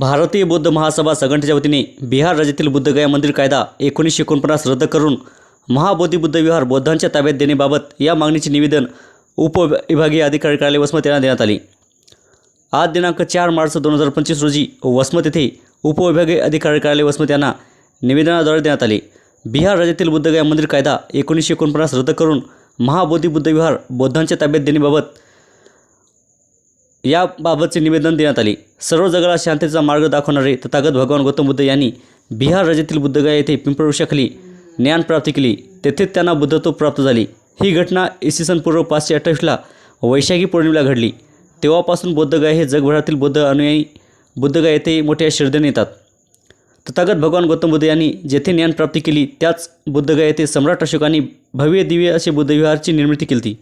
भारतीय बौद्ध महासभा संघटनेच्या वतीने बिहार राज्यातील बुद्धगया मंदिर कायदा एकोणीसशे एकोणपन्नास रद्द करून महाबोधी बुद्ध विहार बौद्धांच्या ताब्यात देण्याबाबत या मागणीचे निवेदन उपविभागीय अधिकारी कार्यालय वसमत यांना देण्यात आले. आज दिनांक चार मार्च दोन हजार पंचवीस रोजी वसमत येथे उपविभागीय अधिकारी कार्यालय वसमत यांना निवेदनाद्वारे देण्यात आले. बिहार राज्यातील बुद्धगया मंदिर कायदा एकोणीसशे एकोणपन्नास रद्द करून महाबोधी बुद्ध विहार बौद्धांच्या ताब्यात देण्याबाबत याबाबतचे निवेदन देण्यात आले. सर्व जगाला शांततेचा मार्ग दाखवणारे तथागत भगवान गौतम बुद्ध यांनी बिहार राज्यातील बुद्धगया येथे पिंपळवृक्षाखाली ज्ञानप्राप्ती केली. तेथेच त्यांना बुद्धत्व प्राप्त झाले. ही घटना इसवी सन पूर्व पाचशे अठ्ठावीसला वैशाखी पौर्णिमेला घडली. तेव्हापासून बुद्धगया हे जगभरातील बौद्ध अनुयायी बुद्धगया येथे मोठ्या श्रद्धेने येतात. तथागत भगवान गौतम बुद्ध यांनी जेथे ज्ञानप्राप्ती केली त्याच बुद्धगया येथे सम्राट अशोकांनी भव्य दिव्य असे बुद्धविहारची निर्मिती केली होती.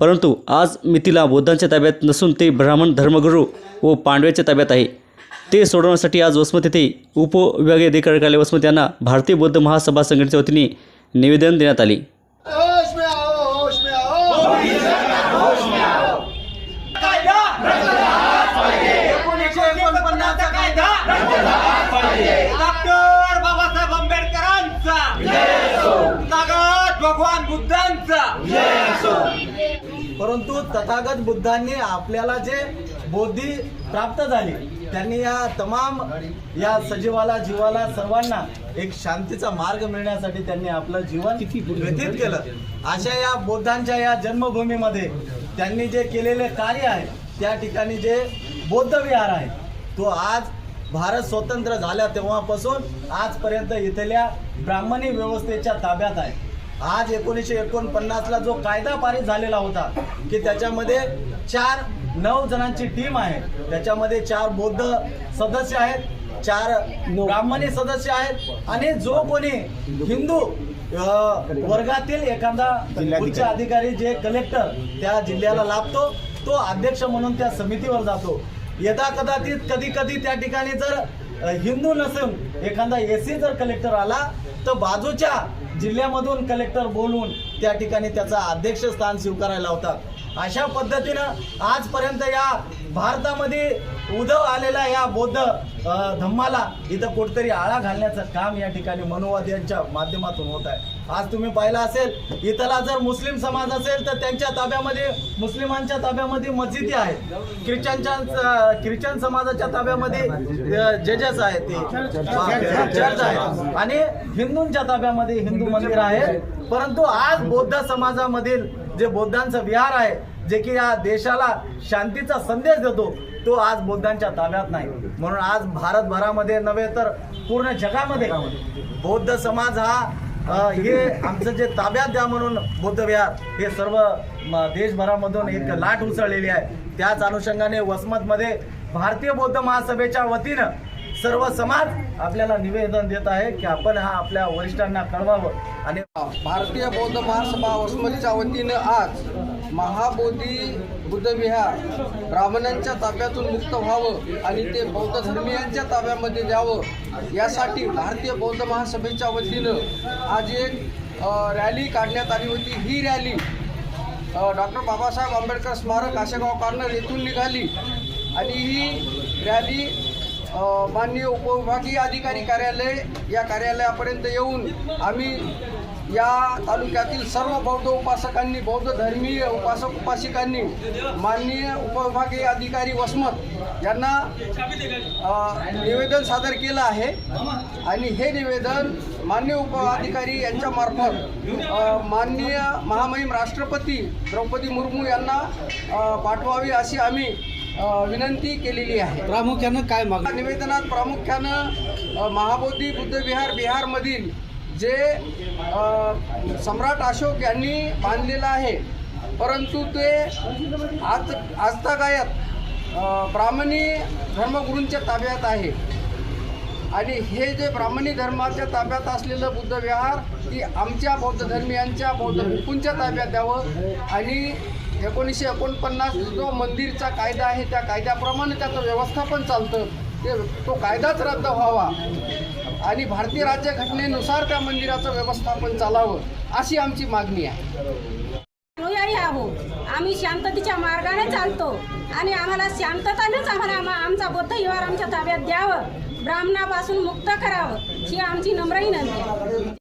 परंतु आज मिथिला बौद्धांच्या ताब्यात नसून ते ब्राह्मण धर्मगुरू व पांडव्याच्या ताब्यात आहे. ते सोडवण्यासाठी आज वसमत येथे उपविभागीय अधिकारी कार्यालय वसमत यांना भारतीय बौद्ध महासभा संघटनेच्या वतीने निवेदन देण्यात आले. भगवान बुद्धांचा! परंतु तथागत बुद्धांनी आपल्याला जे बोधी प्राप्त झाली त्यांनी या तमाम या सजीवाला जीवाला सर्वांना एक शांतीचा मार्ग मिळण्यासाठी त्यांनी आपलं जीवन व्यतीत केलं. अशा या बुद्धांच्या या जन्मभूमीमध्ये त्यांनी जे केलेले कार्य आहे त्या ठिकाणी जे बौद्ध विहार आहे तो आज भारत स्वतंत्र झाल्या तेव्हापासून आजपर्यंत इथल्या ब्राह्मणी व्यवस्थेच्या ताब्यात आहे. आज एकोणीसशे एकोणपन्नासला जो कायदा पारित झालेला होता की त्याच्यामध्ये चार नऊ जणांची टीम आहे. त्याच्यामध्ये चार बौद्ध सदस्य आहेत चार ब्राह्मणी सदस्य आहेत आणि जो कोणी हिंदू वर्गातील एखादा उच्च अधिकारी जे कलेक्टर त्या जिल्ह्याला लाभतो तो अध्यक्ष म्हणून त्या समितीवर जातो. यदा कदाचित कधी कधी त्या ठिकाणी जर हिंदू नसून एखादा एसी जर कलेक्टर आला तर बाजूच्या जिल्ह्यामधून कलेक्टर बोलून त्या ठिकाणी त्याचा अध्यक्ष स्थान स्वीकारायला होता अशा पद्धतीनं आजपर्यंत या भारतामध्ये उदव आलेल्या या बौद्ध धम्माला इथं कुठतरी आळा घालण्याचं काम या ठिकाणी मनोवाद यांच्या माध्यमातून होत आहे. आज तुम्ही पाहिलं असेल इथला जर मुस्लिम समाज असेल तर त्यांच्या ताब्यामध्ये मुस्लिमांच्या ताब्यामध्ये मस्जिदी आहेत. ख्रिश्चनच्या ख्रिश्चन समाजाच्या ताब्यामध्ये जजेस आहेत ते. चर्च आहे आणि हिंदूंच्या ताब्यामध्ये हिंदू मंदिर आहे परंतु आज बौद्ध समाजामधील जे बौद्धांचं विहार आहे जे की या देशाला शांतीचा संदेश देतो तो आज बौद्धांच्या ताब्यात नाही. म्हणून आज भारतभरामध्ये नव्हे तर पूर्ण जगामध्ये बौद्ध समाज हा हे आमचं जे ताब्यात द्या म्हणून बौद्ध विहार हे सर्व म, देशभरामधून एक लाट उसळलेली आहे. त्याच अनुषंगाने वसमतमध्ये भारतीय बौद्ध महासभेच्या वतीनं सर्व समाज आपल्याला निवेदन देत आहे की आपण हा आपल्या वरिष्ठांना कळवावं. आणि भारतीय बौद्ध महासभा वसमलीच्या वतीनं आज महाबोधी बुद्धविहार ब्राह्मणांच्या ताब्यातून मुक्त व्हावं आणि ते बौद्ध धर्मीयांच्या ताब्यामध्ये द्यावं यासाठी भारतीय बौद्ध महासभेच्या वतीनं आज एक रॅली काढण्यात आली होती. ही रॅली डॉक्टर बाबासाहेब आंबेडकर स्मारक आशेगाव कॉर्नर येथून निघाली आणि ही रॅली माननीय उपविभागीय अधिकारी कार्यालय या कार्यालयापर्यंत येऊन आम्ही या तालुक्यातील सर्व बौद्ध उपासकांनी बौद्ध धर्मीय उपासक उपासिकांनी माननीय उपविभागीय अधिकारी वसमत यांना निवेदन सादर केलं आहे. आणि हे निवेदन मान्य उप अधिकारी माननीय महामहिम राष्ट्रपती द्रौपदी मुर्मू यांना पाठवावी अशी आम्ही विनंती केलेली आहे. प्रामुख्यानं काय माग या निवेदनात प्रामुख्यानं महाबोधी बुद्धविहार बिहारमधील जे सम्राट अशोक यांनी बांधलेलं आहे परंतु ते आज आजतागायत ब्राह्मणी धर्मगुरूंच्या ताब्यात आहे. आणि हे जे ब्राह्मणी धर्माच्या ताब्यात असलेलं बुद्धविहार ती आमच्या बौद्ध धर्मियांच्या बौद्ध भिक्खूंच्या ताब्यात द्यावं आणि एकोणीसशे एकोणपन्नास जो मंदिरचा कायदा आहे त्या कायद्याप्रमाणे त्याचं व्यवस्थापन चालतं. ते तो कायदाच रद्द व्हावा. आणि भारतीय राज्यघटनेनुसार त्या मंदिराचं व्यवस्थापन चालावं अशी आमची मागणी आहे. अनुयायी आम्ही शांततेच्या मार्गाने चालतो. आणि आम्हाला शांततानेच आम्हाला आमचा बौद्ध विहार आमच्या ताब्यात द्यावं. ब्राह्मणापासून मुक्त करावं ही आमची नम्र विनंती